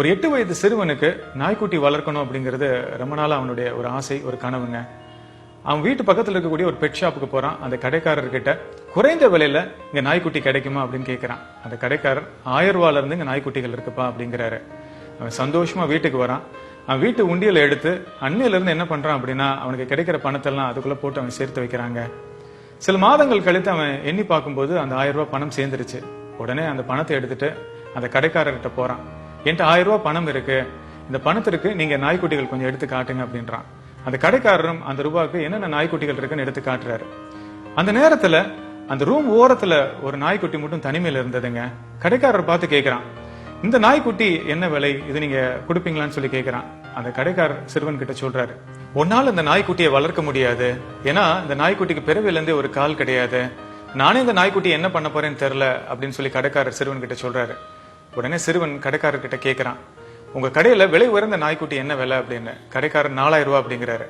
ஒரு எட்டு வயது சிறுவனுக்கு நாய்க்குட்டி வளர்க்கணும் அப்படிங்கிறது ரொம்ப நாளாக அவனுடைய ஒரு ஆசை ஒரு கனவுங்க. அவன் வீட்டு பக்கத்தில் இருக்கக்கூடிய ஒரு பெட் ஷாப்புக்கு போகிறான் அந்த கடைக்காரர்கிட்ட குறைந்த விலையில் இங்கே நாய்க்குட்டி கிடைக்குமா? அப்படின்னு கேட்குறான் அந்த கடைக்காரர் ஆயிரம் இருந்து நாய்க்குட்டிகள் இருக்குப்பா அப்படிங்கிறாரு. அவன் சந்தோஷமாக வீட்டுக்கு வரான். அவன் வீட்டு உண்டியலை எடுத்து அன்னையிலேருந்து என்ன பண்ணுறான் அப்படின்னா அவனுக்கு கிடைக்கிற பணத்தெல்லாம் அதுக்குள்ளே போட்டு அவன் சேர்த்து வைக்கிறாங்க. சில மாதங்கள் கழித்து அவன் எண்ணி பார்க்கும்போது அந்த ஆயிரம் ரூபாய் பணம் சேர்ந்துருச்சு. உடனே அந்த பணத்தை எடுத்துட்டு அந்த கடைக்காரர்கிட்ட போகிறான் என்கிட்ட ஆயிரம் ரூபாய் பணம் இருக்கு. இந்த பணத்திற்கு நீங்க நாய்க்குட்டிகள் கொஞ்சம் எடுத்து காட்டுங்க அப்படின்றான். அந்த கடைக்காரரும் அந்த ரூபாய்க்கு என்னென்ன நாய்க்குட்டிகள் இருக்குன்னு எடுத்து காட்டுறாரு. அந்த நேரத்துல அந்த ரூம் ஓரத்துல ஒரு நாய்க்குட்டி மட்டும் தனிமையில இருந்ததுங்க. கடைக்காரர் பார்த்து கேட்கிறான் இந்த நாய்க்குட்டி என்ன விலை? இது நீங்க கொடுப்பீங்களான்னு சொல்லி கேட்கிறான் அந்த கடைக்காரர் சிறுவன் கிட்ட சொல்றாரு. உன்னால இந்த நாய்க்குட்டியை வளர்க்க முடியாது. ஏன்னா இந்த நாய்க்குட்டிக்கு பிறவில இருந்தே ஒரு கால் கிடையாது. நானே இந்த நாய்க்குட்டி என்ன பண்ண போறேன்னு தெரியல அப்படின்னு சொல்லி கடைக்காரர் சிறுவன் கிட்ட சொல்றாரு. உடனே சிறுவன் கடைக்காரர்கிட்ட கேட்குறான் உங்கள் கடையில் விலை உயர்ந்த நாய்க்குட்டி என்ன விலை? அப்படின்னு. கடைக்காரர் நாலாயிரம் ரூபா அப்படிங்கிறாரு.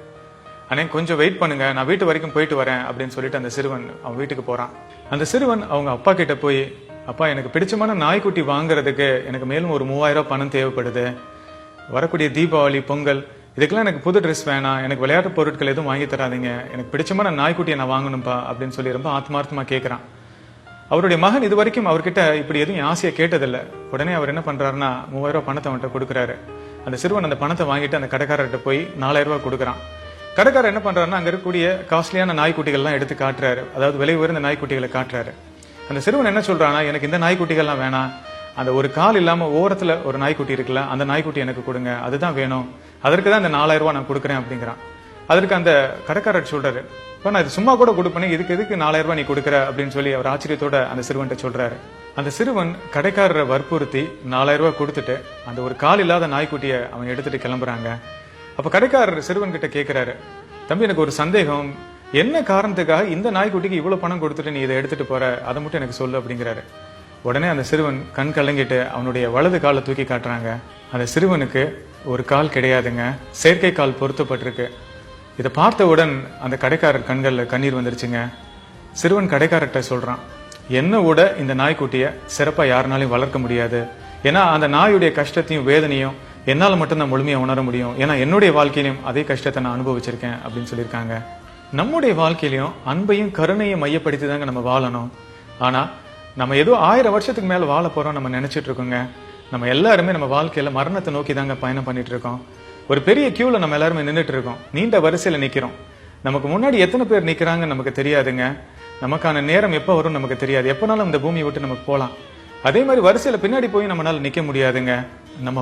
அண்ணே கொஞ்சம் வெயிட் பண்ணுங்க நான் வீட்டு வரைக்கும் போயிட்டு வரேன் அப்படின்னு சொல்லிட்டு அந்த சிறுவன் அவன் வீட்டுக்கு போகிறான் அந்த சிறுவன் அவங்க அப்பா கிட்ட போய் அப்பா எனக்கு பிடிச்சமான நாய்க்குட்டி வாங்குறதுக்கு எனக்கு மேலும் ஒரு மூவாயிரம் ரூபா பணம் தேவைப்படுது. வரக்கூடிய தீபாவளி பொங்கல் இதுக்கெல்லாம் எனக்கு புது ட்ரெஸ் வேணாம். எனக்கு விளையாட்டு பொருட்கள் எதுவும் வாங்கி தராதீங்க. எனக்கு பிடிச்சமான நாய்க்குட்டியை நான் வாங்கணும்ப்பா அப்படின்னு சொல்லி ரொம்ப ஆத்மார்த்தமாக கேட்குறான் அவருடைய மகன் இது வரைக்கும் அவர்கிட்ட இப்படி எதுவும் ஆசையை கேட்டதில்ல. உடனே அவர் என்ன பண்றாருன்னா மூவாயிரம் ரூபாய் பணத்தை அவன்கிட்ட கொடுக்குறாரு. அந்த சிறுவன் அந்த பணத்தை வாங்கிட்டு அந்த கடைக்காரர்கிட்ட போய் நாலாயிரம் ரூபாய் கொடுக்குறான். கடைக்காரர் என்ன பண்றாருன்னா அங்க இருக்கக்கூடிய காஸ்ட்லியான நாய்க்குட்டிகள்லாம் எடுத்து காட்டுறாரு. அதாவது விலை உயர்ந்த நாய்க்குட்டிகளை காட்டுறாரு. அந்த சிறுவன் என்ன சொல்றானா எனக்கு இந்த நாய்க்குட்டிகள்லாம் வேணாம். அந்த ஒரு கால் இல்லாம ஓரத்துல ஒரு நாய்க்குட்டி இருக்குல்ல அந்த நாய்க்குட்டி எனக்கு கொடுங்க. அதுதான் வேணும். அதற்கு தான் இந்த நாலாயிரம் ரூபாய் நான் கொடுக்குறேன் அப்படிங்கிறான். அதற்கு அந்த கடைக்காரர் சொல்றாரு இப்போ நான் இது சும்மா கூட கொடுப்பேனே இதுக்கு எதுக்கு நாலாயிரம் ரூபாய் நீ கொடுக்குற? அப்படின்னு சொல்லி அவர் ஆச்சரியத்தோட அந்த சிறுவன்கிட்ட சொல்றாரு. அந்த சிறுவன் கடைக்காரரை வற்புறுத்தி நாலாயிரம் ரூபாய் கொடுத்துட்டு அந்த ஒரு கால் இல்லாத நாய்க்குட்டியை அவன் எடுத்துட்டு கிளம்புறாங்க. அப்ப கடைக்காரர் சிறுவன் கிட்ட கேட்கிறாரு தம்பி எனக்கு ஒரு சந்தேகம். என்ன காரணத்துக்காக இந்த நாய்க்குட்டிக்கு இவ்வளவு பணம் கொடுத்துட்டு நீ இதை எடுத்துட்டு போற? அதை மட்டும் எனக்கு சொல்லு அப்படிங்கிறாரு. உடனே அந்த சிறுவன் கண் கலங்கிட்டு அவனுடைய வலது காலை தூக்கி காட்டுறாங்க. அந்த சிறுவனுக்கு ஒரு கால் கிடையாதுங்க. செயற்கை கால் பொருத்தப்பட்டிருக்கு. இதை பார்த்தவுடன் அந்த கடைக்காரர் கண்களில் கண்ணீர் வந்துருச்சுங்க. சிறுவன் கடைக்காரர்கிட்ட சொல்கிறான் என்ன விட இந்த நாய்க்குட்டியை? சிறப்பாக யாருனாலையும் வளர்க்க முடியாது. ஏன்னா அந்த நாயுடைய கஷ்டத்தையும் வேதனையும் என்னால மட்டும்தான் முழுமையாக உணர முடியும். ஏன்னா என்னுடைய வாழ்க்கையிலையும் அதே கஷ்டத்தை நான் அனுபவிச்சிருக்கேன் அப்படின்னு சொல்லியிருக்காங்க. நம்முடைய வாழ்க்கையிலையும் அன்பையும் கருணையும் மையப்படுத்தி தாங்க நம்ம வாழணும். ஆனால் நம்ம ஏதோ ஆயிரம் வருஷத்துக்கு மேலே வாழ போகிறோம் நம்ம நினச்சிட்டு இருக்கோங்க. நம்ம எல்லாருமே நம்ம வாழ்க்கையில் மரணத்தை நோக்கி தாங்க பயணம் பண்ணிட்டு இருக்கோம். ஒரு பெரிய கியூவில் நம்ம எல்லாருமே நின்றுட்டு இருக்கோம். நீண்ட வரிசையில நிக்கிறோம். நமக்கு முன்னாடி எத்தனை பேர் நிக்கிறாங்க நமக்கு தெரியாதுங்க. நமக்கான நேரம் எப்ப வரும் நமக்கு தெரியாது. எப்பனாலும் இந்த பூமியை விட்டு நமக்கு போலாம் அதே மாதிரி வரிசையில பின்னாடி போய் நம்மளால் நிக்க முடியாதுங்க. நம்ம